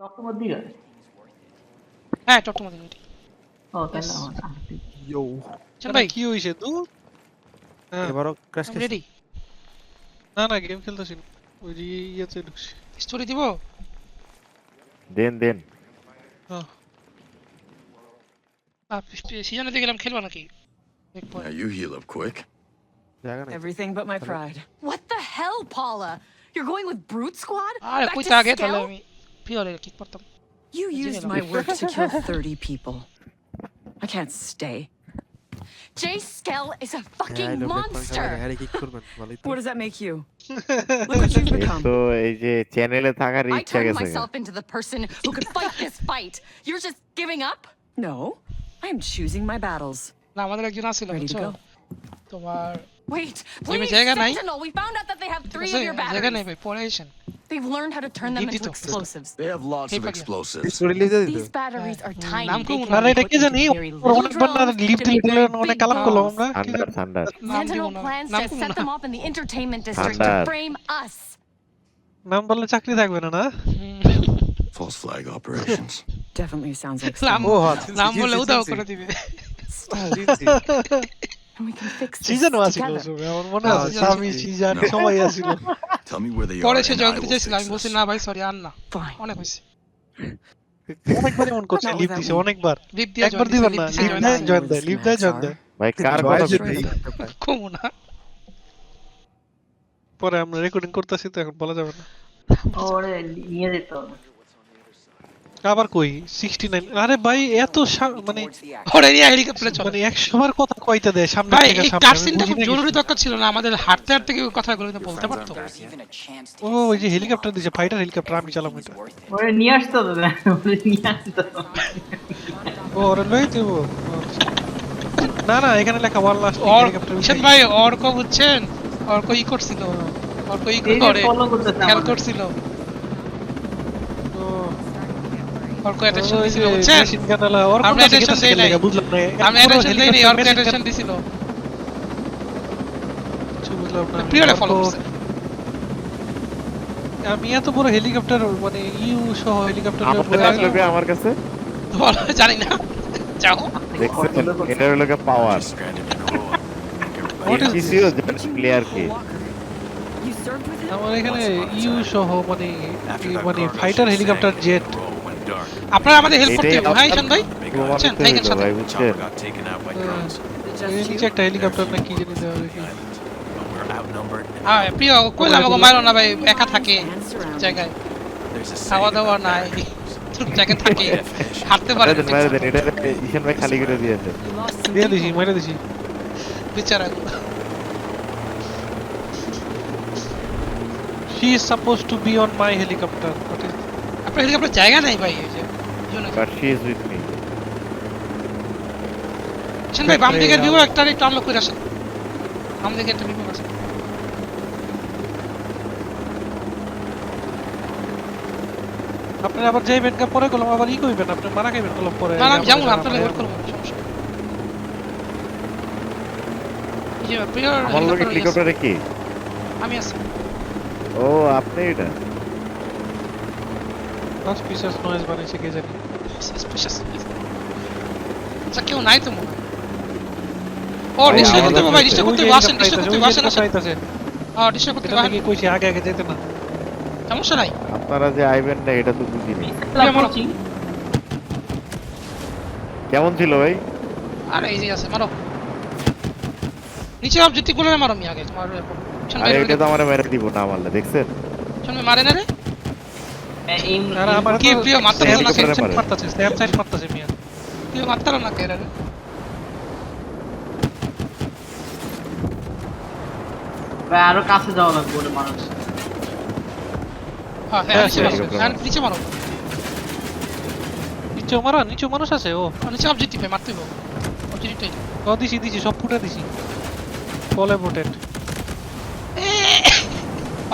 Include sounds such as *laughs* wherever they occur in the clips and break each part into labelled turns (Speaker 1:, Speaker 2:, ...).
Speaker 1: টকটমার দিকে
Speaker 2: হ্যাঁ টট্টমা দিন
Speaker 1: ও তাহলে আমার আমার দিকে।
Speaker 3: ইয়ো
Speaker 2: চল ভাই।
Speaker 4: কি হইছে তো হ্যাঁ।
Speaker 3: এবারও ক্র্যাশ খেয়েছে
Speaker 2: রেডি
Speaker 4: না না গেম খেলতেছি না। ওই যে ইয়েতে ঢুকছি।
Speaker 2: স্টোরি দিব?
Speaker 5: দেন দেন।
Speaker 2: সিজনে দিয়ে গেলাম খেলবা নাকি? এক
Speaker 6: Now
Speaker 2: point.
Speaker 6: you heal up quick.
Speaker 3: জায়গা নেই।
Speaker 7: Everything but my pride. What the hell, Paula? You're going with Brute Squad?
Speaker 2: আরে
Speaker 7: Back
Speaker 2: কইতে
Speaker 7: to
Speaker 2: আগে তাহলে
Speaker 7: Skell?
Speaker 2: আমি পিওরে কিক করতাম
Speaker 7: You used my work to kill 30 people. I can't stay. Jay Skell is a
Speaker 3: হ্যাঁ
Speaker 7: fucking monster.
Speaker 3: Harry kick করবেন ভালোই তো
Speaker 7: What does that make you? *laughs* Look what you've
Speaker 5: এই
Speaker 7: become.
Speaker 5: তো এই যে চ্যানেলে থাকার
Speaker 7: I
Speaker 5: ইচ্ছা
Speaker 7: turned
Speaker 5: গেছে
Speaker 7: myself into the person who could fight this fight. You're just giving up? No, I am choosing my battles.
Speaker 2: না আমাদের একজন আছিল
Speaker 7: Ready to
Speaker 2: বুঝছো
Speaker 7: go?
Speaker 2: তোমার
Speaker 7: Wait,
Speaker 2: Maybe
Speaker 7: please,
Speaker 2: জায়গা নাই?
Speaker 7: Sentinel, we found out that they have
Speaker 2: ঠিক
Speaker 7: three
Speaker 2: আছে
Speaker 7: of your
Speaker 2: জায়গা নেই
Speaker 7: batteries.
Speaker 2: ভাই পরে আসেন
Speaker 7: They've learned how to turn them
Speaker 2: Dito.
Speaker 7: into explosives.
Speaker 6: They have lots
Speaker 2: Hey,
Speaker 6: of
Speaker 2: Pagya.
Speaker 6: explosives.
Speaker 3: Release দিয়ে দিত
Speaker 7: These batteries are tiny.
Speaker 2: নাম
Speaker 7: They
Speaker 2: কোন?
Speaker 7: can
Speaker 4: আরে
Speaker 7: be
Speaker 4: এটা
Speaker 7: put
Speaker 4: কে
Speaker 7: into
Speaker 4: জানি
Speaker 7: very
Speaker 4: ওর
Speaker 7: little
Speaker 4: অনেকবার না
Speaker 7: drones
Speaker 4: লিপ
Speaker 7: to
Speaker 4: দিলে
Speaker 7: make
Speaker 4: দিলে
Speaker 7: very
Speaker 4: অনেক
Speaker 7: big
Speaker 4: কালাম করলো
Speaker 7: bombs.
Speaker 4: আমরা কি
Speaker 5: থান্ডার থান্ডার
Speaker 2: নাম দিব
Speaker 7: Sentinel
Speaker 2: না
Speaker 7: plans
Speaker 2: নাম
Speaker 7: to
Speaker 2: কোন
Speaker 7: set
Speaker 2: না
Speaker 7: them up in the entertainment district to
Speaker 5: Thunder.
Speaker 7: frame us.
Speaker 4: নাম বললে চাকরি থাকবে না না
Speaker 6: False flag operations.
Speaker 7: Definitely sounds like
Speaker 2: নাম
Speaker 3: ও হ্যাঁ চিনছি,
Speaker 2: নাম
Speaker 3: চিনছি,
Speaker 2: বলে উদাও
Speaker 3: চিনছি,
Speaker 2: করে দিবে
Speaker 3: চিনছি।
Speaker 7: And we can fix this
Speaker 6: No. *laughs* Tell me where they
Speaker 2: পরে
Speaker 6: are
Speaker 2: সে
Speaker 6: and
Speaker 2: জয়েন
Speaker 6: I
Speaker 2: করতে
Speaker 6: will
Speaker 2: চাইছিল
Speaker 6: fix
Speaker 2: আমি বলছি
Speaker 6: this.
Speaker 2: না ভাই সরি আর না
Speaker 7: Fine.
Speaker 2: অনেক হয়েছে
Speaker 4: করছে
Speaker 7: without
Speaker 4: দিছে অনেকবার।
Speaker 2: লিপ দিয়ে
Speaker 4: একবার দিবেন না
Speaker 2: লিপ দিয়ে জয়েন
Speaker 4: দেয় জয়েন দেয় জয়েন দেয়
Speaker 5: ভাই কার কথা বলছিস?
Speaker 2: কমু না।
Speaker 4: পরে আমরা রেকর্ডিং করতেছি তো এখন বলা যাবে না।
Speaker 1: ওরে নিয়ে যেতে। হবে
Speaker 4: আবার কই? 69 আরে ভাই এত মানে
Speaker 2: ওরে নিয়ে হেলিকপ্টারে চলে।
Speaker 4: মানে 100 বার কথা কইতে দেয় সামনে থেকে সামনে।
Speaker 2: কাটসিনটা
Speaker 4: আমি
Speaker 2: খুব
Speaker 4: না
Speaker 2: জরুরি দরকার ছিল না আমাদের হাঁটতে হাঁটতে কি কথাগুলো কিন্তু বলতে পারতো।
Speaker 4: ও ওই যে হেলিকপ্টার দিছে ফাইটার হেলিকপ্টার আমি চালাবো এটা।
Speaker 1: ওরে নিয়ে আসতে হবে ওরে নিয়ে আসতে
Speaker 4: ওরে লই দেবো না না এখানে লেখা ওয়ান লাস্ট হেলিকপ্টার
Speaker 2: বুঝছেন ভাই অর্ক বুঝছেন? অর্ক ই করছিল অর্ক ই করে খেয়াল করছিল। অর্ক অ্যাটেনশন দিছিল বুঝছেন?
Speaker 4: মেশিন গানালা ওর
Speaker 2: আমরা
Speaker 4: কথা থেকে
Speaker 2: attention
Speaker 4: কাছে
Speaker 2: দেই নাই।
Speaker 4: লেখা বুঝলাম না
Speaker 2: আমি
Speaker 4: পুরো
Speaker 2: অ্যাটেনশন দেই নাই অর্ক অ্যাটেনশন দিছিল।
Speaker 4: কিছু বুঝলাম না।
Speaker 2: প্রিয়রে ফলো করছে।
Speaker 4: আমি এত বড় হেলিকপ্টার মানে ইউ সহ হেলিকপ্টার
Speaker 5: আমার কাছে
Speaker 2: জানি না। যাও।
Speaker 5: এটা হলো পাওয়ার প্লেয়ার কে
Speaker 4: এখানে ইউ সহ মানে মানে ফাইটার হেলিকপ্টার জেট.
Speaker 2: আপনারা আমাদের হেল্প করতে
Speaker 5: এটাই
Speaker 2: হবে হ্যাঁ ঈশান ভাই? বুঝছেন, থাকেন সাথে।
Speaker 5: ভাই।
Speaker 4: নিচে একটা হেলিকপ্টার না কি জানি দেওয়া দেখি
Speaker 2: হ্যাঁ প্রিয় আমাকে মারো না ভাই? একা থাকে জায়গায়। খাওয়া দাওয়া নাই। *laughs* জায়গায় থাকে। হাঁটতে পারে
Speaker 5: মারে দেন এটা ঈশান ভাই খালি করে দিয়েছে।
Speaker 7: You lost some
Speaker 4: দিছি। মেরে দিছি
Speaker 2: বিচারা
Speaker 4: she is suppose to be on my helicopter
Speaker 2: আপনার হেলিকপ্টার জায়গা নাই ভাই এই যে
Speaker 5: but she is with me
Speaker 2: Ishan ভাই বাম দিকের ভিউ একটা একটু আনলক করে আসেন। বাম দিকে একটা ভিউ আছে।
Speaker 4: আপনারা আবার যাইবেন কা পরে কলম আবার ই কইবেন আপনি মারা খাইবেন কলম পরে।
Speaker 2: না না, আমি যাব না আপনার ওয়েট করব
Speaker 5: আমার লোকে
Speaker 2: হেলিকপ্টারে
Speaker 5: কি?
Speaker 2: আমি আছি।
Speaker 5: ও আপনি এটা?
Speaker 4: সাসপিশিয়াস নয়েজ বানাইছে কে জানি
Speaker 2: Suspicious. আচ্ছা কেউ নাই তো মনে ও ডিস্ট্রয় করতে ভাই ডিস্ট্রয় করতে আসেন ডিস্ট্রয় করতে আসেন। আসেন হ্যাঁ ডিস্ট্রয় করতে
Speaker 4: এটা
Speaker 2: হবে
Speaker 4: কইছি আগে আগে যেতে না
Speaker 2: সমস্যা নাই।
Speaker 5: আপনারা যে আইবেন না এটা তো বুঝিনি কেমন ছিল ভাই?
Speaker 2: আরে এই যে আছে মারো। নিচে অবজেক্টিভগুলো মারো মি আগে। তোমার
Speaker 5: আরে এটা তো আমার মেরে দিব না মারলে দেখছেন?
Speaker 2: ভাই মারে না রে? কি প্রিয় মারতে না
Speaker 5: হেলিকপ্টারে
Speaker 2: কে
Speaker 4: স্যাম সাইড মারতাছে মিয়া।
Speaker 2: প্রিয় মারতে না কে রে?
Speaker 1: ভাই আরও কাছে যাওয়া লাগবে ওরে মানুষ।
Speaker 2: হ্যাঁ হ্যাঁ
Speaker 4: হ্যাঁ,
Speaker 2: নিচে মারো। নিচে মারো
Speaker 4: মানুষ আছে ও।
Speaker 2: নিচে অবজেক্টিভ মারতে হবে। অবজেক্টিভটাই
Speaker 4: ও দিছি দিছি সব ফুটে দিছি। কলে ভোটেড। *laughs*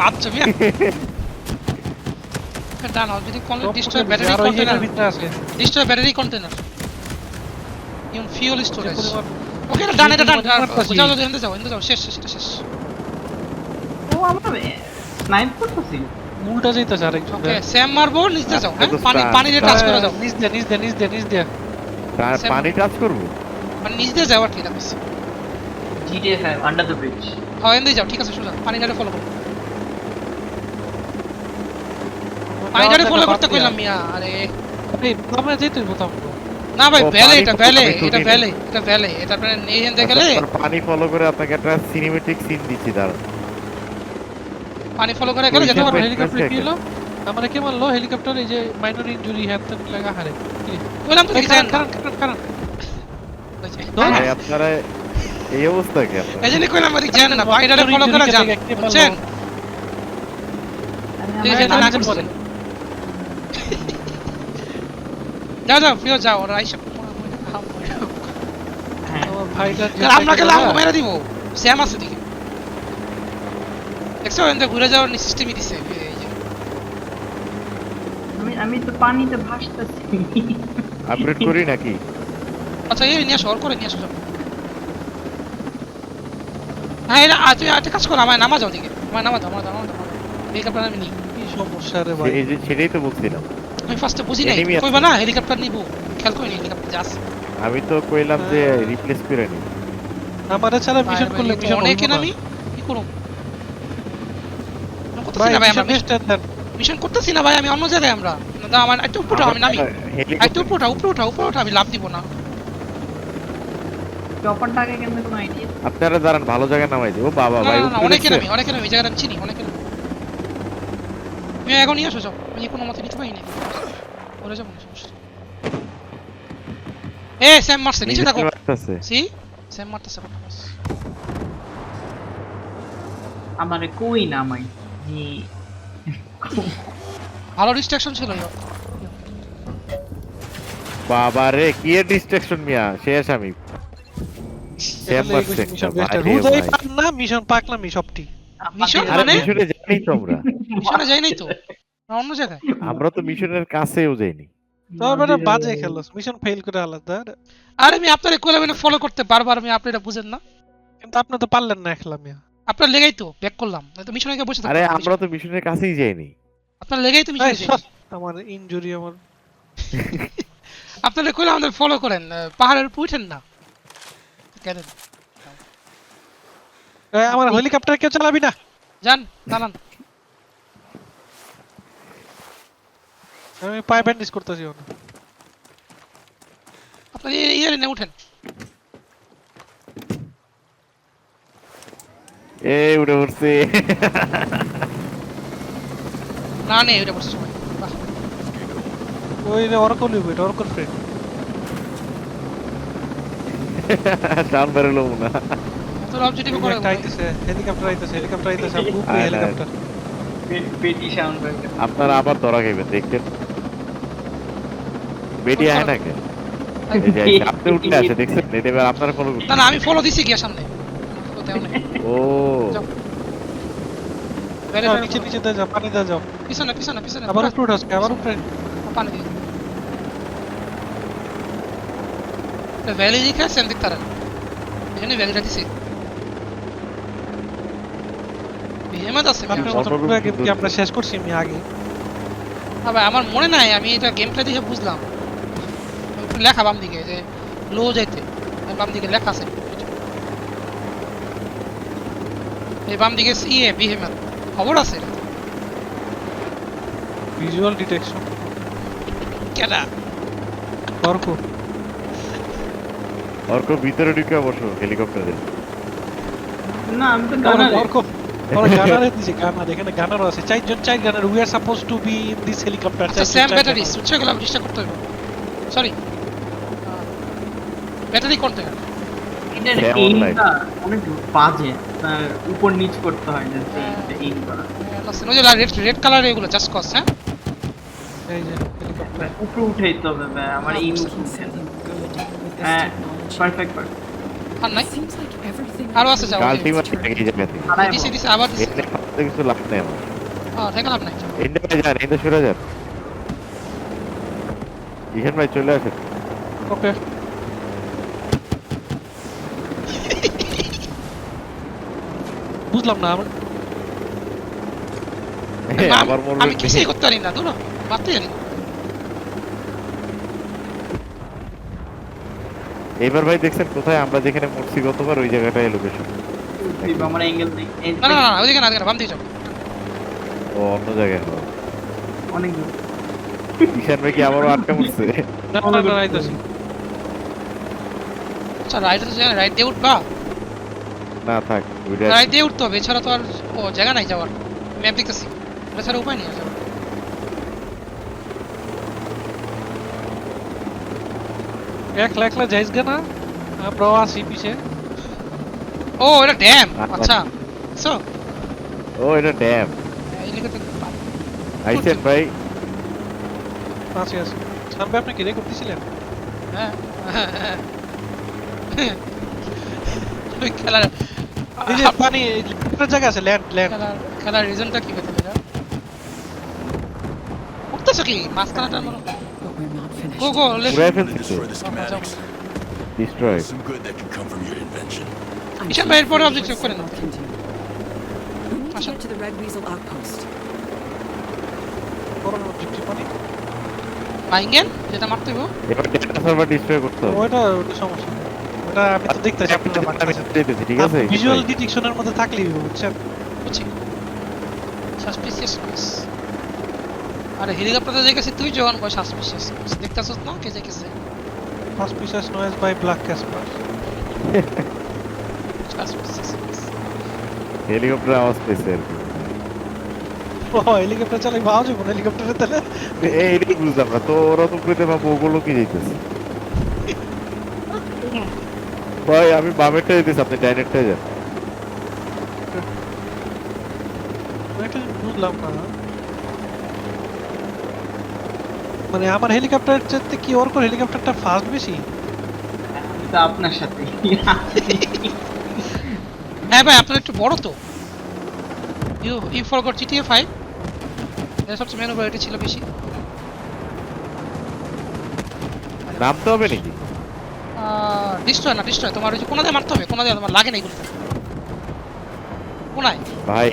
Speaker 2: আচ্ছা মিয়া। *laughs* ডান কোন ডিস্ট্রয় ব্যাটারি কন্টেনার
Speaker 4: জায়গার ভিতরে
Speaker 2: ডিস্ট্রয় ব্যাটারি কন্টেনার ইউন ফিউল
Speaker 4: যে
Speaker 2: স্টোরেজ ওকে এটা ডান এটা ডান
Speaker 4: যে পরিমাণ মারতাছি।
Speaker 2: যাও যাও এখানে যাও এখানে যাও শেষ শেষ এটা শেষ।
Speaker 1: ও আমার স্নাইপ করতেছি
Speaker 4: উল্টা যাইতেছে আরেকজন
Speaker 2: ওকে স্যাম মারবো নিচে যাও হ্যাঁ? পানি পানি দিয়ে টাচ করে যাও।
Speaker 4: নিচ দিয়ে নিচ দিয়ে নিচ দিয়ে নিচ দিয়ে।
Speaker 5: পানি টাচ করব?
Speaker 2: মানে নিচ দিয়ে যাও আর কি
Speaker 1: আন্ডার দ্য ব্রিজ
Speaker 2: হ্যাঁ যাও ঠিক আছে সোজা পানি গাড়ি ফলো করো। গাড়ি ফলো করতে কইলাম মিয়া আরে।
Speaker 4: এই আমরা যেতে বোতাম
Speaker 2: না ভাই ভ্যালে এটা
Speaker 5: তো
Speaker 2: ভ্যালে এটা ভ্যালে এটা ভ্যালে এটা আপনার নেই হেনতে গেলে
Speaker 5: পানি ফলো করে আপনাকে একটা সিনেমেটিক সিন দিচ্ছি তার
Speaker 2: পানি ফলো করে গেলে যেতে পারবে
Speaker 4: হেলিকপ্টার কি হলো আমরা কে মারলো হেলিকপ্টার এই যে মাইনর ইনজুরি হ্যান ত্যান লাগা হারে।
Speaker 2: কইলাম তো
Speaker 4: কারণ
Speaker 2: যান
Speaker 4: কারণ কারণ কারণ
Speaker 5: ভাই, আপনারা এই অবস্থা কি আপনার?
Speaker 2: এই জন্য কইলাম ওদিক যান না গাড়ি ফলো করে যান বুঝছেন? ঠিক আছে না যাও যাও যাও ওরা আইসা।
Speaker 4: আমার ভাইটার যে
Speaker 2: আমরা গেলে
Speaker 4: সাইকেলটা-
Speaker 2: আমাকে মেরে দিব। স্যাম আছে দিকে। দেখছ এনতে ঘুরে যাওয়ার সিস্টেমই দিছে এই যে।
Speaker 1: আমি আমি তো পানিতে ভাসতেছি।
Speaker 5: আপগ্রেড করি নাকি?
Speaker 2: আচ্ছা এই নিয়ে ওর করে নিয়ে আসো হ্যাঁ এটা আ, তুমি একটা কাজ করো আমায় নামা যাও দিকে আমায় নামা দাও আমার নামা দাও হেলিকপ্টার আমি নিই।
Speaker 4: কি সমস্যা রে ভাই?
Speaker 5: এই যে সেটাই তো বলছিলাম।
Speaker 2: আমি ফার্স্টে বুঝি নাই কইবা না হেলিকপ্টার নিবো। খেয়াল হেলিকপ্টার যা আছে
Speaker 5: আমি তো কইলাম যে রিপ্লেস করে নি
Speaker 4: আমারে ছাড়া মিশন করলে মিশন
Speaker 2: অনেকে কি আমি আমরা
Speaker 4: মিশন
Speaker 2: করতেছি না ভাই আমি অন্য জায়গায় আমরা। না আমার একটু উপরে আমি নামি। একটু উপরে উঠাও উপরে উঠাও উপরে উঠাও আমি লাভ দিব না।
Speaker 1: আগে কেন কোনো
Speaker 5: আপনারা দাঁড়ান ভালো জায়গায় নামাই দেবো। বাবা ভাই
Speaker 2: না, না
Speaker 5: উপরে
Speaker 2: অনেকে নামি অনেকে নামি এই জায়গাটা আমি চিনি অনেকে নামি তুমি আসো যাও আমি কোনো মতে নিতে পারি না ওরে যাব না সমস্যা এ স্যাম মারছে নিচে থাকো সি স্যাম মারতেছে বাস
Speaker 1: আমারে কই নামাই
Speaker 2: ভালো ডিস্ট্রাকশন ছিল
Speaker 5: বাবা রে কি এর ডিস্ট্রাকশন মিয়া শেষ আমি সেক্টর
Speaker 4: হুদাই মিশন পাকলামই সবটি
Speaker 2: মিশন মানে?
Speaker 5: মিশনে যাই তো আমরা
Speaker 2: মিশনে তো? অন্য জায়গায়।
Speaker 5: আমরা তো মিশনের কাছেও যাইনি।
Speaker 4: এটা বাজে খেলো। মিশন ফেল করে আলাদা।
Speaker 2: আরে আমি আপনার কোলে মানে ফলো করতে বারবার আমি আপনি এটা বুঝেন না।
Speaker 4: কিন্তু আপনি তো পারলেন না একলা মিয়া
Speaker 2: আপনার লেগেই তো ব্যাক করলাম। তো মিশনে গিয়ে বসে
Speaker 5: আরে আমরা তো মিশনের কাছেই যাইনি।
Speaker 2: আপনার লেগেই তো মিশনে
Speaker 4: আমার ইনজুরি আমার।
Speaker 2: আপনারা কইলে আমাদের ফলো করেন। পাহাড়ের উপর উঠেন না। কেন
Speaker 4: আমার হেলিকপ্টার কেউ চালাবি না?
Speaker 2: যান দাঁড়ান।
Speaker 4: আমি পায়ে ব্যান্ডেজ করতেছি ওখানে
Speaker 2: আপনার ইয়ে নিয়ে উঠেন।
Speaker 5: এই উঠে পড়ছে।
Speaker 2: না বসে সময় বাহ,
Speaker 4: ওই রে অরকল লিব এটা অরকল ফ্রেন্ড
Speaker 5: টান বেরোলো না।
Speaker 2: এত লবজিটিভ করে
Speaker 4: আইতেছে হেলিকপ্টার আইতেছে হেলিকপ্টার আইতেছে
Speaker 5: আয়।
Speaker 4: হেলিকপ্টার
Speaker 1: পেটি সাউন্ড
Speaker 5: আপনারা আবার ধরা খাইবেন দেখতেন বেটি আয় না কে? এই যে আপনি উঠে আসে দেখছেন? এটা এবার আপনারা ফলো
Speaker 2: না না আমি ফলো দিছি গিয়া সামনে।
Speaker 5: ও।
Speaker 4: নিচে নিচে দিয়ে যাও পানি দিয়ে যাও।
Speaker 2: পিছনে পিছনে পিছনে।
Speaker 4: আবার উপরে উঠাস আবার উপরে।
Speaker 2: পানি দিয়ে। ভ্যালি দিকে সেন দিক তারা এখানে ভ্যালিটা দিছি। বিহেমাত আছে
Speaker 4: কি আমরা শেষ করছি আমি আগে?
Speaker 2: আবার আমার মনে নাই আমি এটা গেম প্লে দেখে বুঝলাম। লেখা বাম দিকে যে লো যাইতে। বাম দিকে লেখা আছে। এই বাম দিকে ইয়ে বিহেমাত খবর আছে?
Speaker 4: ভিজুয়াল ডিটেকশন
Speaker 2: কেডা?
Speaker 4: অর্ক।
Speaker 5: অর্ক ভিতরে ঢুকে বসো হেলিকপ্টারে
Speaker 1: না আমি তো
Speaker 4: অর্ক। ওরা গানারে দিছে গানার এখানে গানারও আছে। চারজন চার gunner we are suppose to be in this
Speaker 2: helicopter SAM batteries উচ্চ গেলাম ডিস্টার্ব করতে হবে। সরি ব্যাটারি করতে হবে.
Speaker 1: অনেক বাজে। উপর নিচ করতে হয় না এইম করা।
Speaker 2: রেড রেড কালার এগুলো জাস্ট কস হ্যাঁ?
Speaker 4: এই যে হেলিকপ্টার
Speaker 1: উপরে উঠেই তো আমার এইম উঠছে হ্যাঁ পারফেক্ট পারফেক্ট
Speaker 2: আর নাই আরও আছে যাও দিছি দিছি আবার দিছি
Speaker 5: কিছু লাভ নেই আমার
Speaker 2: হ্যাঁ থেকে লাভ নাই
Speaker 5: ইন্ডিয়া যান ইন্ডিয়া সরে যান ইহান ভাই চলে আসেন
Speaker 4: ওকে বুঝলাম না আমার
Speaker 2: মা-
Speaker 5: আবার মরবে
Speaker 2: আমি কিছুই করতে পারি না দুটো মারতে জানি না।
Speaker 5: এবার ভাই দেখছেন কোথায়? আমরা যেখানে মরছি গতবার ওই জায়গাটায় লোকেশন
Speaker 1: আমার অ্যাঙ্গেল নেই। এই
Speaker 2: না না না না, ওইদিকে না ওইদিকে বাম দিকে যাও।
Speaker 5: ও অন্য জায়গায় হবে।
Speaker 1: অনেক দূর।
Speaker 5: ঈশান ভাই কি আবারও আটকা মরছে
Speaker 4: না না না আইতাছি
Speaker 2: আচ্ছা রাইট তো জায়গা রাইট দিয়ে উঠবা?
Speaker 5: না থাক
Speaker 2: রাইট দিয়ে উঠতে হবে এছাড়া তো আর ও জায়গা নাই যাওয়ার। ম্যাপ দেখতেছি। এছাড়া উপায় নেই যাওয়ার।
Speaker 4: একলা একলা যাইস গে না? আমরাও আসি পিছে।
Speaker 2: ও এটা ড্যাম।
Speaker 5: আচ্ছা।
Speaker 2: সো
Speaker 5: ও এটা ড্যাম। আইসেন ভাই।
Speaker 4: আছি আছি। সামনে আপনি কি রে করতেছিলেন?
Speaker 2: হ্যাঁ। খেলার
Speaker 4: এই যে পানি একটা জায়গা আছে ল্যান্ড ল্যান্ড
Speaker 2: খেলার রিজনটা কি হতে পারে? উঠতেছো কি? মাঝখানাটা মনে
Speaker 7: But we're not finished.
Speaker 2: Go go let's
Speaker 5: পুরাই ফেলছি তো
Speaker 6: Destroy the schematics.
Speaker 5: Destroy
Speaker 6: Some good that could come from your invention.
Speaker 7: I'm
Speaker 2: ঈশান
Speaker 7: sure
Speaker 2: ভাইয়ের পরে
Speaker 7: the
Speaker 2: object check করে নাও।
Speaker 7: can do. We need to
Speaker 2: Asha.
Speaker 7: get to the Red Weasel outpost.
Speaker 4: করোনা objective পানি
Speaker 2: বাইঙ্গেন যেটা মারতে হইব
Speaker 5: এবার ডেটা সার্ভার ডিস্ট্রয় করতে হবে
Speaker 4: ওইটা ওইটা সমস্যা না। ওটা আমি তো দেখতেছি আপনারা
Speaker 5: আমি
Speaker 4: মারতেছেন
Speaker 5: যেতেছি, ঠিক আছে
Speaker 4: ভিজুয়াল ডিটেকশনের মধ্যে থাকলেই হবে, বুঝছেন
Speaker 2: বুঝছি সাসপিসিয়াস কেস আরে হেলিকপ্টারে যে তুই যখন কয় সাসপিসিয়াস দেখতাছস না? কে গেছে
Speaker 4: suspicious noise by black
Speaker 2: Casper
Speaker 5: helicopter আওয়াজ পেয়েছে আর কি।
Speaker 4: ও হেলিকপ্টার চালাই ভাও যাব হেলিকপ্টারে তাহলে।
Speaker 5: এই এটাই বুঝলাম না তো ওরা তো পেতে পাবো ওগুলো কি যাইতেছে। *laughs* ভাই আমি বামেরটা যেতেছি আপনি ডাইনেরটা যান।
Speaker 4: বুঝলাম না। মানে আমার হেলিকপ্টার চাইতে কি ওর কোন হেলিকপ্টারটা ফাস্ট বেশি
Speaker 1: তো আপনার সাথে। *laughs*
Speaker 2: হ্যাঁ ভাই আপনার একটু বড় তো। You you forgot GTA five এর সবচেয়ে ম্যানুভারিটি ছিল বেশি।
Speaker 5: নামতে হবে নাকি?
Speaker 2: ডিস্ট্রয় না ডিস্ট্রয় তোমার ওই যে কোনাতে মারতে হবে? কোনাতে তোমার লাগে না এগুলো কোনায়?
Speaker 5: ভাই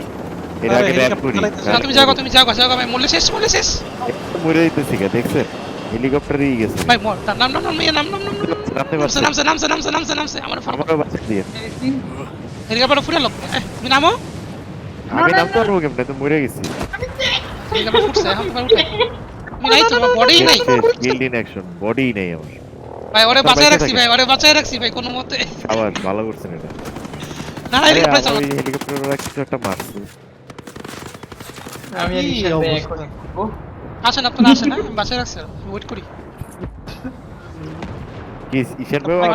Speaker 5: এর আগে
Speaker 4: হেলিকপ্টার
Speaker 5: করি
Speaker 2: তুমি যাও তুমি যাও যাও ভাই মরলে শেষ মরলে শেষ।
Speaker 5: মরে যাইতেছি গা দেখছেন? হেলিকপ্টারই গেছে।
Speaker 2: ভাই মর নাম নাম নাম নাম ইয়ে, নাম নাম নাম নামছে নামছে নামছে নামছে নামছে নামছে আমার ফার্ম
Speaker 5: বাঁচা দিয়ে।
Speaker 2: হেলিকপ্টার ফুটে লোক। তুমি নামো।
Speaker 5: আমি নামতে পারব কেমনে? তো মরে গেছি।
Speaker 2: হেলিকপ্টার ফুটছে এখন তোমার উঠে। তুমি নাই তো বডি নাই।
Speaker 5: গিল্ড ইন অ্যাকশন বডি নেই আমার।
Speaker 2: ভাই ওরে
Speaker 5: সব
Speaker 2: বাঁচায় রাখছি ভাই ওরে বাঁচায় রাখছি ভাই কোনো মতে।
Speaker 5: আবার ভালো করছেন এটা।
Speaker 2: না না হেলিকপ্টার চালাও।
Speaker 5: হেলিকপ্টার ওরা কিছু একটা মারছে।
Speaker 1: আমি
Speaker 4: অবস্থা?
Speaker 1: এখন।
Speaker 2: আসেন আপনারা আসেন না আমি বাঁচায় রাখছি ওয়েট করি
Speaker 5: ভাই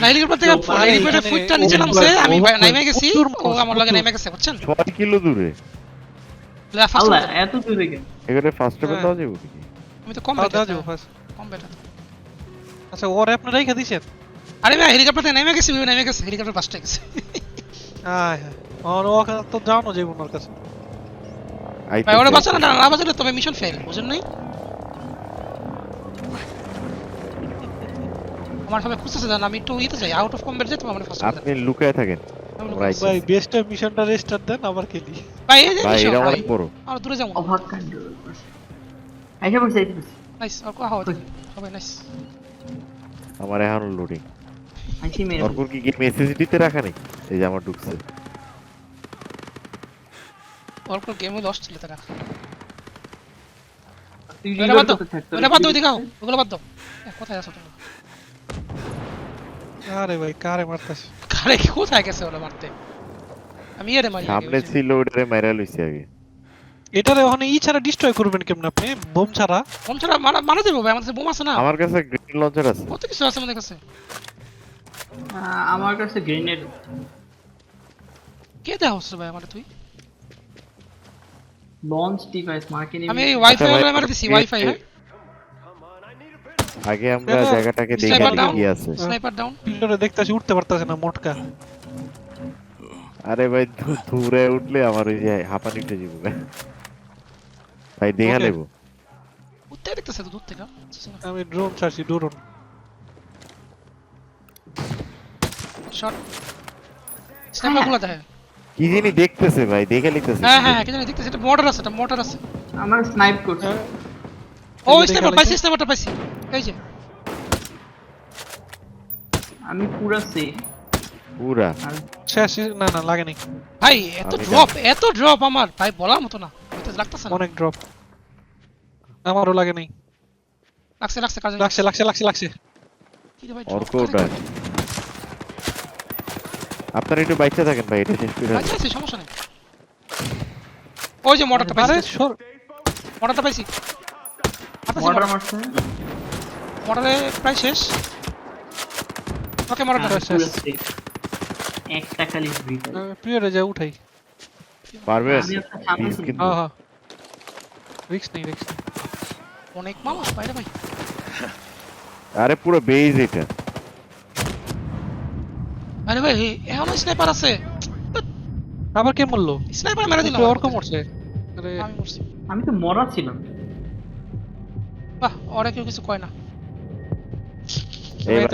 Speaker 2: না হেলিকপ্টার থেকে ফুটটা নিচে নামছে। আমি
Speaker 4: ও-
Speaker 2: গেছি। ও আমার লগে। নেমে গেছে বুঝছেন?
Speaker 5: ছয় কিলো দূরে।
Speaker 1: আল্লাহ এত দূরে কেন?
Speaker 5: এখানে ফার্স্ট
Speaker 4: হ্যাঁ।
Speaker 5: কি
Speaker 2: আমি তো কম
Speaker 4: দাওয়া ফার্স্ট
Speaker 2: কম বেটার
Speaker 4: আচ্ছা ওর আপনারা রেখে দিছেন?
Speaker 2: আরে ভাই হেলিকপ্টার থেকে নেমে গেছি নেমে গেছে হেলিকপ্টার ফার্স্টে গেছে।
Speaker 4: আয় হ্যাঁ। আর ওখানে তো যাবে ওনার কাছে।
Speaker 2: ভাই ওরে
Speaker 5: আইতেছে।
Speaker 2: না না বাঁচালে তবে মিশন ফেল বুঝেন নাই? আমার সবাই খুঁজতেছে আমি একটু ইতে যাই আউট অফ কমব্যাট যাই তোমার ফার্স্ট
Speaker 5: আপনি লুকায় থাকেন। আইছি।
Speaker 4: ভাই বেস্ট মিশনটা রেস্টার দেন আবার খেলি।
Speaker 2: ভাই এই যে
Speaker 5: ভাই এটা অনেক বড়।
Speaker 2: আর দূরে যাব।
Speaker 1: অবাক কাণ্ড আইসা
Speaker 2: নাইস আর কোয়া হাওয়া সবাই নাইস
Speaker 5: আমার এখন লোডিং
Speaker 1: আইসি মেরে
Speaker 5: কি গেম এসএসডি তে রাখা নেই? এই যে আমার ঢুকছে।
Speaker 2: ওগুলো বাদ দাও। কোথায় আছো তুমি
Speaker 4: আরে ভাই কারে মারতাছে?
Speaker 2: কারে কোথায় গেছে ওরা মারতে? আমি এরে মারি আগে,
Speaker 5: সামনে
Speaker 2: বুঝছেন?
Speaker 5: ছিল ওটারে মাইরা লইছি আগে।
Speaker 4: এটারে ওখানে ই ছাড়া ডিস্ট্রয় করবেন কেমন আপনি? বোম ছাড়া?
Speaker 2: বোম ছাড়া মারা মারা দেবো ভাই আমাদের বোম আছে না?
Speaker 5: আমার কাছে গ্রেনেড লঞ্চার আছে।
Speaker 2: কত কিছু আছে আমাদের কাছে?
Speaker 1: আমার কাছে গ্রেনেড
Speaker 2: কে দেওয়া হচ্ছে ভাই আমার তুই?
Speaker 1: লঞ্চ ডিভাইস মার্কিং
Speaker 2: আমি ওয়াইফাই
Speaker 5: আচ্ছা ভাই,
Speaker 2: ওয়ালা মারা দিছি ওয়াইফাই হ্যাঁ?
Speaker 5: আগে আমরা জায়গাটাকে দেখে নিই কি আছে।
Speaker 2: স্নাইপার ডাউন
Speaker 4: পিল্ডারে দেখতাছি উঠতে পারতাছে না মোটকা।
Speaker 5: আরে ভাই দূরে উঠলে আমার ওই যে হাঁপানি উঠে যাব। ভাই দেখা. নেব
Speaker 2: উঠতে দেখতেছে তো দূর থেকে।
Speaker 4: আমি ড্রোন ছাড়ছি ড্রোন
Speaker 2: শট স্নাইপারগুলো দেখে।
Speaker 5: কি জানি দেখতেছে ভাই? দেখে লিখতেছে
Speaker 2: হ্যাঁ হ্যাঁ কি জানি দেখতেছি? এটা মোটর আছে এটা মোটর আছে।
Speaker 1: আমার স্নাইপ করছে।
Speaker 4: হ্যাঁ,
Speaker 2: ও স্নাইপার পাইছি। স্নাইপারটা পাইছি। এই যে।
Speaker 1: আমি পুরা সেফ
Speaker 5: পুরা।
Speaker 4: শেষ না না লাগে নাই।
Speaker 2: ভাই এত ড্রপ এত ড্রপ আমার। ভাই বলার মতো না। হইতে লাগতেছে না।
Speaker 4: অনেক ড্রপ আমারও লাগে নাই।
Speaker 2: লাগছে লাগছে কাজে।
Speaker 4: লাগছে লাগছে লাগছে লাগছে।
Speaker 2: কি রে ভাই
Speaker 5: অর্ক ওটা আপনারা একটু বাইচা থাকেন ভাই এটা শেষ করে
Speaker 2: আচ্ছা আচ্ছা সমস্যা নেই। ওই যে মোটরটা
Speaker 4: আরে
Speaker 2: পাইছি।
Speaker 4: সর
Speaker 2: মোটরটা পাইছি।
Speaker 1: মর্ডার মারছে।
Speaker 2: মোটরে প্রায় শেষ। ওকে মোটরটা
Speaker 1: আমি
Speaker 4: শেষ।
Speaker 1: একটা খালি ব্রিক
Speaker 4: প্রিয়রে যা উঠাই।
Speaker 5: পারবে?
Speaker 4: হ্যাঁ হ্যাঁ। রিক্স নেই রিক্স নেই।
Speaker 2: অনেক মানুষ বাইরে ভাই।
Speaker 5: আরে পুরো বেজ এটা।
Speaker 2: আরে ভাই এখনও স্নাইপার আছে।
Speaker 4: আবার কে মরলো?
Speaker 2: স্নাইপার মেরে দিলাম।
Speaker 4: অর্ক মরছে। আরে
Speaker 2: আমি মরছি।
Speaker 1: আমি তো মরা ছিলাম।
Speaker 2: বাহ ওরা কেউ কিছু কয় না।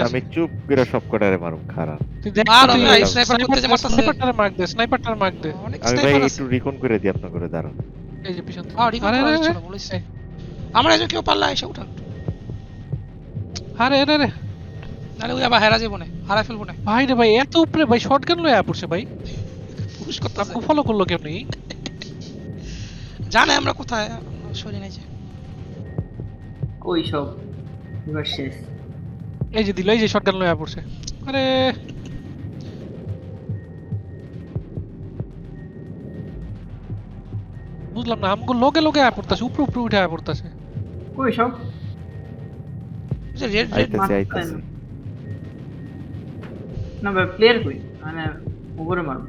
Speaker 5: আমি চুপ করে সব কটারে মারুম খারাপ।
Speaker 4: তুই দেখ
Speaker 2: আর
Speaker 4: তুই
Speaker 2: sniper করতে যে মারতাছে।
Speaker 4: স্নাইপারটারে মার্ক দে স্নাইপারটারে মার্ক দে।
Speaker 2: অনেক
Speaker 5: আমি ভাই একটু রিকন করে দিই আপনার করে দাঁড়ান।
Speaker 4: এই যে পিছন থেকে।
Speaker 2: আর আমরা এসে কেউ পারলা এসে উঠান।
Speaker 4: আরে আরে আরে।
Speaker 2: নাহলে ওই আবার হেরা যাব না হারাই ফেলব না।
Speaker 4: ভাই রে ভাই এত উপরে ভাই শটগান লয়ে আয়া পড়ছে ভাই।
Speaker 2: পুশ করতেছে
Speaker 4: আপনি ফলো করল কেমনি?
Speaker 2: জানে আমরা কোথায়। সরি নাই যে
Speaker 1: ওই সব? এবার শেষ।
Speaker 4: এই যে দিল এই যে শটগান লয়ে পড়ছে। আরে। বুঝলাম না আমগো লগে লগে আয়া পড়তাছে উপরে উপরে উঠে আয়া পড়তাছে।
Speaker 1: ওই সব?
Speaker 2: রেড রেড
Speaker 5: আইতেছে আইতেছে।
Speaker 1: না ভাই প্লেয়ার কই মানে উপরে মারবো।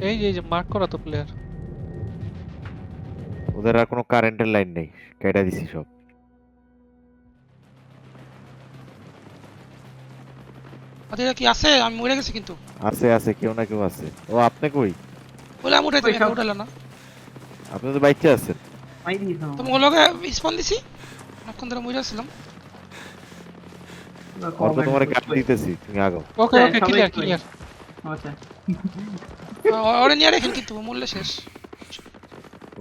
Speaker 4: এই যে এই যে মার্ক করা তো প্লেয়ার
Speaker 5: ওদের আর কোনো কারেন্টের লাইন নেই কেটে দিছি সব।
Speaker 2: আচ্ছা কি আছে? আমি মরে গেছি কিন্তু।
Speaker 5: আছে আছে কেউ না কেউ আছে। ও আপনি কই?
Speaker 2: বলে আমি উঠাইতে
Speaker 1: ওই সব-
Speaker 2: উঠাইল না।
Speaker 5: আপনি তো বাইচে আছেন।
Speaker 2: তুমি ওগুলোকে স্পন দিছি। অনেকক্ষণ ধরে মরে ছিলাম
Speaker 5: অল্প তোমার গাড়ি দিতেছি তুমি আগো।
Speaker 4: ওকে ওকে ক্লিয়ার ক্লিয়ার
Speaker 1: আচ্ছা
Speaker 2: ওরে নিয়ে রেখেন কিন্তু মরলে শেষ।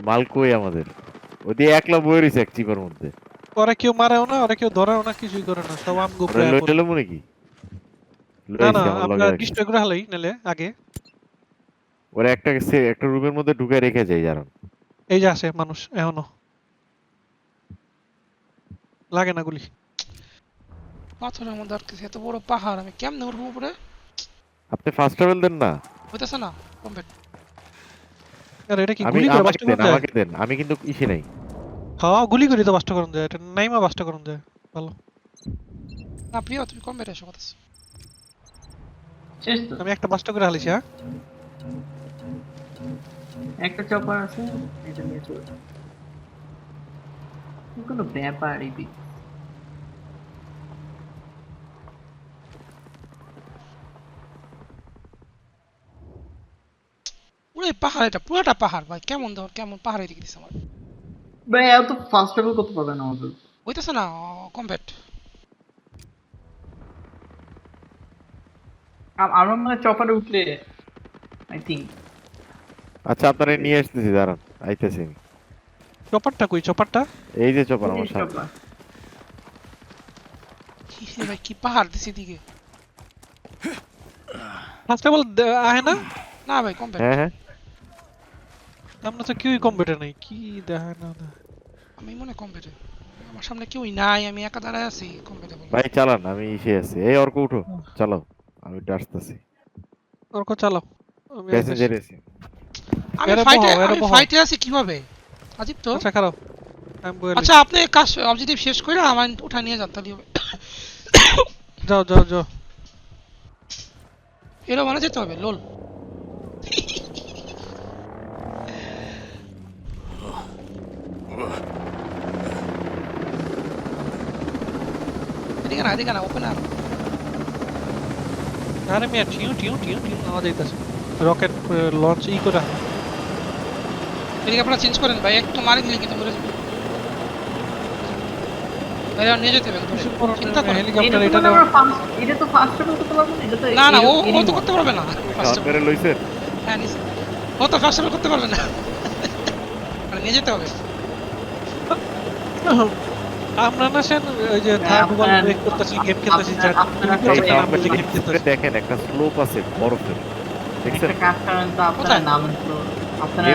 Speaker 5: মাল কই আমাদের? ওই দিয়ে একলা বই রয়েছে এক চিপার মধ্যে।
Speaker 4: ওরা কেউ মারেও না ওরা কেউ ধরেও না কিছুই করে না সব আমগো
Speaker 5: ওরা
Speaker 4: প্লেয়ার
Speaker 5: লই টেলো মনে কি?
Speaker 4: না না
Speaker 5: আমরা
Speaker 4: ডিস্ট্রয় করে হালাই নালে আগে।
Speaker 5: ওরা একটা একটা রুমের মধ্যে ঢুকে রেখে যায় জানেন
Speaker 4: এই যে আছে মানুষ এখনও। লাগে না গুলি।
Speaker 2: পাথরের মধ্যে আর কিছু এত বড় পাহাড় আমি কেমনে উঠবো উপরে?
Speaker 5: আপনি ফার্স্ট ট্রাভেল দেন না।
Speaker 2: হইতেছে না কমপ্লিট
Speaker 4: আর এটা কি গুলি করে বাস্ট যায়?
Speaker 5: আমাকে দেন আমি কিন্তু ইসে নাই।
Speaker 4: হ্যাঁ গুলি করে তো বাস্ট করুন যায় এটা নাইমা বাস্ট করুন যায় ভালো।
Speaker 2: না প্রিয় তুমি কমপ্লিট এসো কথা
Speaker 1: শেষ তো।
Speaker 4: আমি একটা বাস্ট করে হালিছি হ্যাঁ?
Speaker 1: একটা চপার আছে এটা নিয়ে চলে যাও। কোনো ব্যাপারই বি
Speaker 2: পুরো পাহাড় এটা পুরোটা পাহাড় ভাই। কেমন ধর কেমন পাহাড় এদিকে দিছে আমার।
Speaker 1: ভাই এত ফাস্ট ট্রাভেল করতে পারবে না আমাদের।
Speaker 2: হইতেছে না কমপ্লিট
Speaker 1: আম- আমার মানে চপারে উঠলে আই থিঙ্ক
Speaker 5: আচ্ছা আপনারা নিয়ে আসতেছি দাঁড়ান। আইতেছি
Speaker 4: চপারটা কই চপারটা
Speaker 5: এই যে চপার আমার সামনে।
Speaker 2: কি ভাই কি পাহাড় দিছে এদিকে।
Speaker 4: ফার্স্ট অফ অল আহে না?
Speaker 2: না ভাই কমপ্লিট
Speaker 5: হ্যাঁ হ্যাঁ।
Speaker 4: আমরা তো কেউই কম্পিউটার নাই কি দেখায় না
Speaker 2: আমি মনে কমপ্লিট আমার সামনে কেউই নাই আমি একা দাঁড়ায় আছি কমপ্লিটেবল
Speaker 5: ভাই চালান আমি ইসে আছি। এই অর্ক উঠো চালাও আমি একটু আসতেছি।
Speaker 4: ওর কো চালাও। আমি
Speaker 5: প্যাসেঞ্জার। এসি।
Speaker 2: আমি ফাইটে আমি ফাইটে আছি কীভাবে? আজিব তো।
Speaker 4: আচ্ছা খারাপ।
Speaker 2: আচ্ছা আপনি কাজ অবজেক্টিভ শেষ করে আমার উঠা নিয়ে যান তাহলে হবে।
Speaker 4: যাও যাও যাও।
Speaker 2: এরও মানে যেতে হবে লোল। এদিকে না এদিকে না ওপেন আর
Speaker 4: আরে মিয়া টিউ টিউ টিউ টিউ আওয়াজ আইতাছে রকেট লঞ্চ ই করে
Speaker 2: এদিকে আপনারা চেঞ্জ করেন ভাই একটু মারি দিলে কিন্তু মরে যাবে ভাই নিয়ে যেতে হবে চিন্তা করেন
Speaker 4: হেলিকপ্টার
Speaker 1: এটা
Speaker 4: এটা
Speaker 1: তো আমরা ফাস্ট এটা তো ফাস্ট করতে পারব না এটা তো
Speaker 2: না না ও ও তো করতে পারবে না। হ্যাঁ ও তো ফার্স্ট করতে পারবে না নিয়ে যেতে হবে *laughs*
Speaker 4: আমরা না সেন ওই যে থার্ড
Speaker 1: বল
Speaker 4: ব্রেক করতেছি গেম খেলতেছি
Speaker 5: দেখেন একটা স্লোপ আছে বরফের। দেখছেন?
Speaker 2: হ্যাঁ, হ্যাঁ।
Speaker 5: আপনার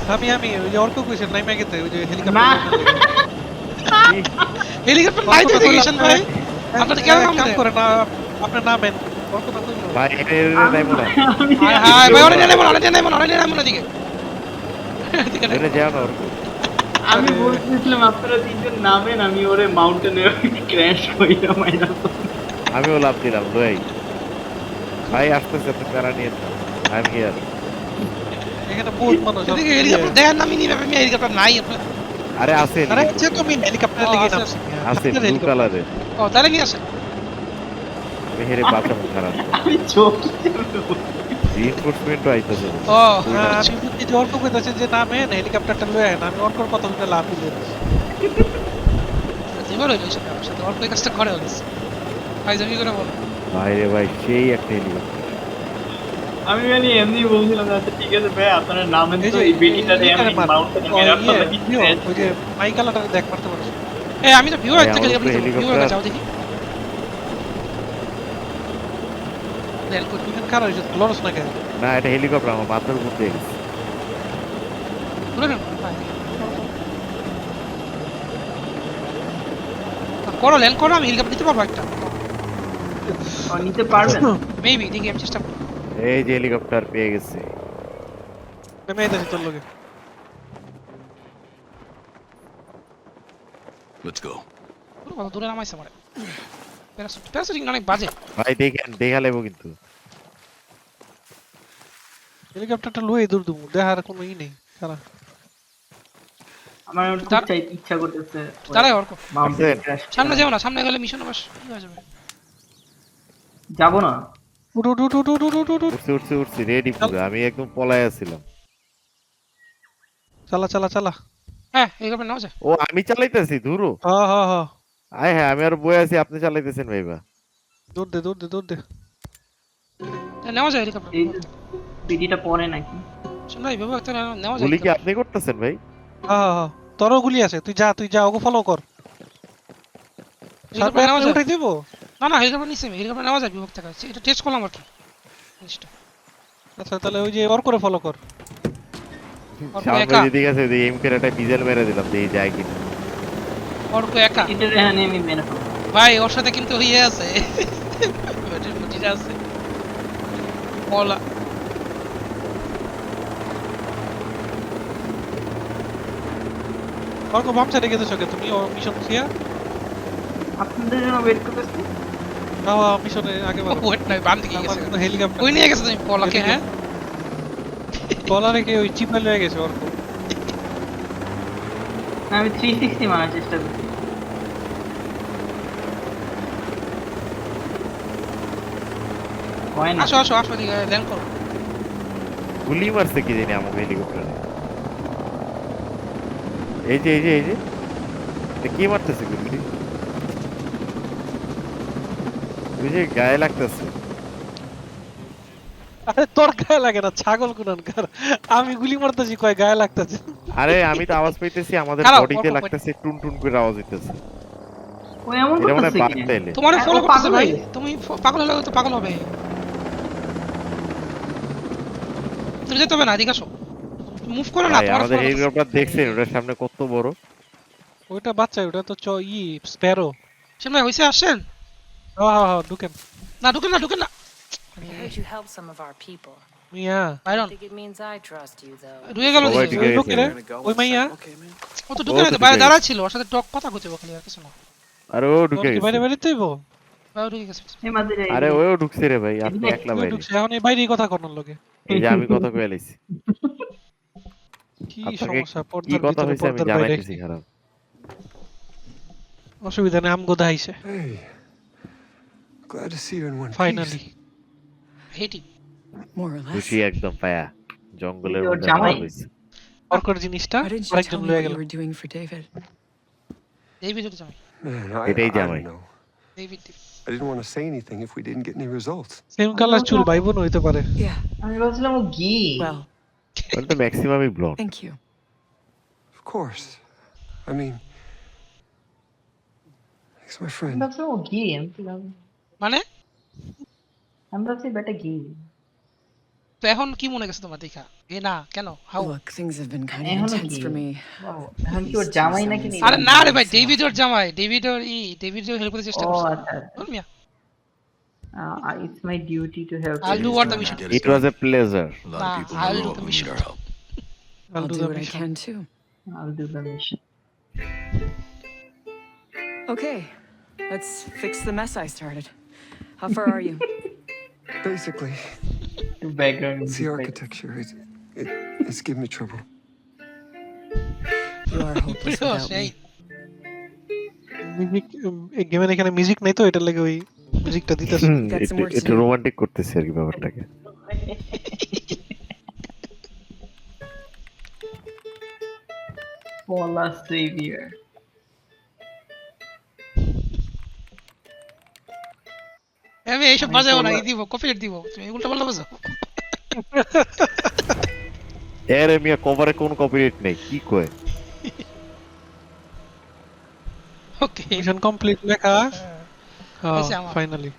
Speaker 2: হ্যাঁ, আমি
Speaker 4: আমি অর্ক কইছেন নাইমা গেতে ওই যে হেলিকপ্টার
Speaker 2: হেলিকপ্টার নাই তো দেখেছেন ভাই। আপনাদের কেন নাম?
Speaker 4: করে না আপনি নামেন অর্ক না কইলো
Speaker 5: ভাই এটা এটা যাইবো না।
Speaker 1: আমি
Speaker 2: হায় হায় ভাই অনেক নেই অনেক নেই অনেক নেই মনে দিকে নেই।
Speaker 5: এটা যাও না ওর।
Speaker 1: আমি বলতেছিলাম আপনারা তিনজন নামেন আমি ওরে মাউন্টেনে ক্র্যাশ কইরা মাইরা
Speaker 5: আমিও লাভ দিলাম লই ভাই আসতেছে আপনি প্যারা নিয়ে আমি হিয়ার
Speaker 4: এখানে বহুত মানুষ
Speaker 2: এদিকে হেলিকপ্টার দেন আমি নিবে আমি হেলিকপ্টার নাই আপনার
Speaker 5: আরে আছে
Speaker 4: আরে যে তুমি হেলিকপ্টার
Speaker 2: ও,
Speaker 4: লিগে
Speaker 2: আছে,
Speaker 5: আছে। Blue
Speaker 4: helicopter.
Speaker 5: কালারে
Speaker 2: ও তাহলে নিয়ে আসেন
Speaker 5: হেরে বাঁচাবো খারাপ
Speaker 1: আমি চোখ
Speaker 5: রিইনফোর্সমেন্টও আইতেছে
Speaker 2: ও
Speaker 4: হ্যাঁ, আমি বুঝছি যে অর্ক কইতাছে যে নামেন হেলিকপ্টারটা লয়ে আয় আমি অর্কর কথা শুনে লাভ দিলে
Speaker 2: জীবন হইল সেটা আমার সাথে অল্প এই কাজটা করে হলো ভাই জমি করে বল?
Speaker 5: ভাই রে ভাই সেই একটা হেলিকপ্টার
Speaker 1: আমি মানে এমনি বলছিলাম আচ্ছা ঠিক আছে ভাই আপনারা নামেন
Speaker 4: এই
Speaker 1: তো
Speaker 4: যে
Speaker 1: এই বেটিটা দিয়ে আমি। মাউন্টেনে মেরে
Speaker 4: ইয়ে,
Speaker 1: আপনারা
Speaker 4: ভিউ, ওই যে মাইকালাটা দেখ মারতে পারো
Speaker 2: এ আমি তো ভিউ
Speaker 5: ভাই,
Speaker 2: থেকে
Speaker 5: আমার উপরে
Speaker 2: ভিউ
Speaker 5: হেলিকপ্টার।
Speaker 2: যাও দেখি।
Speaker 4: কার হইছে লরস না কেন
Speaker 5: না এটা হেলিকপ্টার আমার মাথার উপর দিয়ে গেছে।
Speaker 2: করো ল্যান্ড করো আমি হেলিকপ্টার দিতে পারব একটা।
Speaker 1: নিতে পারবেন
Speaker 2: মেবি দেখি আমি চেষ্টা করব।
Speaker 5: এই যে হেলিকপ্টার পেয়ে গেছে।
Speaker 4: নেমে আইতাছি তোর লগে।
Speaker 6: Let's go.
Speaker 2: পুরো কত দূরে নামাইছে আমার। প্যারাসুট প্যারাসুটিং অনেক বাজে।
Speaker 5: ভাই দেখেন দেখা কিন্তু।
Speaker 4: হেলিকপ্টারটা লয়ে দূর দুমু দেখার কোনো ই নেই সারা
Speaker 1: আমার খুব চাই ইচ্ছা করতেছে।
Speaker 2: দাঁড়াই অর্ক।
Speaker 1: মাউন্টেনে
Speaker 2: সামনে যাও না সামনে গেলে মিশন আবার কি হয়ে যাবে।
Speaker 1: যাব না?
Speaker 5: উঠছি উঠছি উঠছি রেডি পুরো আমি একদম পলায় আছিলাম।
Speaker 4: চালা চালা চালা।
Speaker 2: হ্যাঁ
Speaker 5: ও আমি চালাইতেছি ধুরু। আয় হ্যাঁ আমি আর বয়ে আছি আপনি চালাইতেছেন ভাইবা।
Speaker 4: দৌড় দে দৌড় দে দৌড় দে।
Speaker 2: নেওয়া
Speaker 5: গুলি
Speaker 4: আছে তুই যা তুই যা ওকে ফলো কর। সাথে
Speaker 2: না না হেলিকপ্টার নিচে হেলিকপ্টার নেওয়া যায় বিভক্ত কাছে এটা টেস্ট করলাম আর কি জিনিসটা।
Speaker 4: আচ্ছা তাহলে ওই যে ওর করে ফলো কর।
Speaker 5: সামনে যেদিকে আছে এম কে একটা ডিজেল মেরে দিলাম দিয়ে যায় কিনা।
Speaker 2: অর্ক একা।
Speaker 1: এটার এখানে আমি মেনে ফেলব।
Speaker 2: ভাই ওর সাথে কিন্তু ইয়ে আছে। ব্যাটারি মুটিটা আছে। কলা
Speaker 4: ওর কো বাম সাইডে গেছে চোখে তুমি ও মিশন দিয়া
Speaker 1: আপনাদের জন্য ওয়েট করতেছি।
Speaker 4: না মিশনে আগে বাড়ো
Speaker 2: ওয়েট নাই বাম দিকে গেছে।
Speaker 4: কোনো হেলিকপ্টার
Speaker 2: ওই নিয়ে গেছে তুমি কলাকে হ্যাঁ?
Speaker 4: গলা রেখে ওই চিপে লয়ে গেছে ওর
Speaker 1: আমি থ্রি সিক্সটি মারার চেষ্টা করছি হয় না।
Speaker 2: আসো আসো আসো দিকে ল্যান্ড করো।
Speaker 5: গুলি মারছে কি জানি আমাকে হেলিকপ্টার এই যে এই যে এই যে। কি মারতেছে গুলি? গায়ে লাগতেছে।
Speaker 4: আরে তোর গায়ে লাগে না ছাগল কুনানকার আমি গুলি মারতেছি কয় গায়ে লাগতেছে।
Speaker 5: আরে আমি তো আওয়াজ পাইতেছি আমাদের বডিতে লাগতেছে টুন টুন করে আওয়াজ হইতেছে।
Speaker 1: ও এমন
Speaker 5: মানে
Speaker 1: করতেছে
Speaker 2: তোমার
Speaker 1: হ্যাঁ,
Speaker 2: ফলো করতেছে ভাই। তুমি পাগল হলে তো পাগল হবে। তুমি যেতে হবে না এদিকে আসো। মুভ করো না তোমার
Speaker 5: আমাদের দেখছেন ওটার সামনে কত বড়।
Speaker 4: ওইটা বাচ্চা ওটা তো চ ই স্প্যারো
Speaker 2: সামনে হইছে আসেন।
Speaker 4: হ্যাঁ হ্যাঁ হ্যাঁ ঢুকেন
Speaker 2: না ঢুকেন না ঢুকেন না
Speaker 8: I heard you helped some of our people.
Speaker 4: Mia
Speaker 8: I
Speaker 2: Byron
Speaker 8: think it means I trust you, though.
Speaker 2: ঢুকে গেল
Speaker 5: সবাই। ঢুকে
Speaker 4: ওই ঢুকে রে ওই মাইয়া
Speaker 2: ও তো ঢুকে
Speaker 5: ও
Speaker 2: না
Speaker 5: তো
Speaker 2: বাইরে
Speaker 5: ঢুকে
Speaker 2: দাঁড়া ছিল ওর সাথে টক কথা কইতে খালি আর কিছু না।
Speaker 5: আরে ও ঢুকে
Speaker 4: কি বাইরে
Speaker 5: গেছে
Speaker 4: বাইরে তুইব
Speaker 2: বাইরে ঢুকে গেছে।
Speaker 5: আরে ওও ঢুকছে রে ভাই আপনি একলা বাইরে।
Speaker 4: ঢুকছে এখন এই বাইরেই কথা করার লগে।
Speaker 5: এই যে আমি কথা কয়ে লাইছি
Speaker 4: কি
Speaker 5: আপনাকে
Speaker 4: সমস্যা
Speaker 5: কি
Speaker 4: পর্দার
Speaker 5: কথা
Speaker 4: ভিতরে
Speaker 5: হইছে আমি
Speaker 4: পর্দার বাইরে।
Speaker 5: জানাইতেছি খারাপ।
Speaker 4: অসুবিধা নেই আমগো দাইছে
Speaker 9: Hey. Glad to see you in one
Speaker 4: finally
Speaker 2: হেটি
Speaker 7: More or less.
Speaker 5: খুশি একদম পায়া জঙ্গলের
Speaker 1: ওর
Speaker 5: মধ্যে
Speaker 1: জামাই?
Speaker 5: হইছে।
Speaker 4: অর্কর জিনিসটা
Speaker 7: Why didn't you
Speaker 4: আরেকজন
Speaker 7: tell me
Speaker 4: লয়ে
Speaker 7: what
Speaker 4: গেল
Speaker 7: you were doing for David?
Speaker 2: এই ভিডিওটা জামাই
Speaker 9: Man, I, I don't know. I didn't want to say anything if we didn't get any results.
Speaker 4: Same colour চুল ভাই বোন হইতে পারে
Speaker 7: Yeah,
Speaker 1: আমি ভাবছিলাম ও গে
Speaker 7: well,
Speaker 5: মানে তো ম্যাক্সিমামই blonde
Speaker 7: thank you.
Speaker 9: Of course. I mean, he's my friend.
Speaker 1: ভাবছিলাম ও গে আমি
Speaker 2: মানে
Speaker 1: আমি ভাবছি বেটা গে
Speaker 2: তো এখন কি মনে গেছে তোমার দেখা এ না কেন how
Speaker 7: Look, things have been kind of
Speaker 1: এখনো
Speaker 7: intense
Speaker 1: কি?
Speaker 7: for me.
Speaker 1: এখন কি ওর জামাই নাকি নি?
Speaker 2: আরে না রে ভাই ডেভিড ওর জামাই ডেভিড ওর ই ডেভিড ওর হেল্প করতে চেষ্টা
Speaker 1: ও
Speaker 2: করছে
Speaker 1: আচ্ছা
Speaker 2: বল মিয়া
Speaker 1: it's my duty to help
Speaker 2: I'll do what the mission.
Speaker 6: Get us
Speaker 5: it was a pleasure
Speaker 6: A lot
Speaker 2: Nah,
Speaker 6: of people
Speaker 2: I'll
Speaker 6: in the
Speaker 2: do
Speaker 6: world
Speaker 2: the
Speaker 6: who
Speaker 2: mission.
Speaker 6: need our help.
Speaker 4: I'll
Speaker 7: I'll
Speaker 4: do
Speaker 7: do
Speaker 4: the
Speaker 7: what I
Speaker 4: mission.
Speaker 7: can too.
Speaker 1: I'll do the mission.
Speaker 7: Okay, let's fix the mess I started. How far are you? *laughs*
Speaker 9: Basically,
Speaker 1: To background
Speaker 9: it's
Speaker 1: music,
Speaker 9: the
Speaker 1: right?
Speaker 9: architecture. It, it, it's giving me trouble.
Speaker 7: You are hopeless without *laughs*
Speaker 2: সেই
Speaker 7: me.
Speaker 4: Music গেমের এখানে music নাই তো এটার লাগে ওই মিউজিকটা দিতেছে
Speaker 7: Got some work to
Speaker 5: একটু
Speaker 7: do.
Speaker 5: রোমান্টিক করতেছে আর কি ব্যাপারটাকে *laughs*
Speaker 1: Paula Savior.
Speaker 2: আমি এইসব বাজাবো না এই দিব কপিরাইট দিব তুমি উল্টা পাল্টা বাজাও। *laughs*
Speaker 5: এর মিয়া কভারে কোন কপিরাইট নেই কি কয়?
Speaker 2: ওকে
Speaker 4: মিশন কমপ্লিট লেখা। ফাইনালি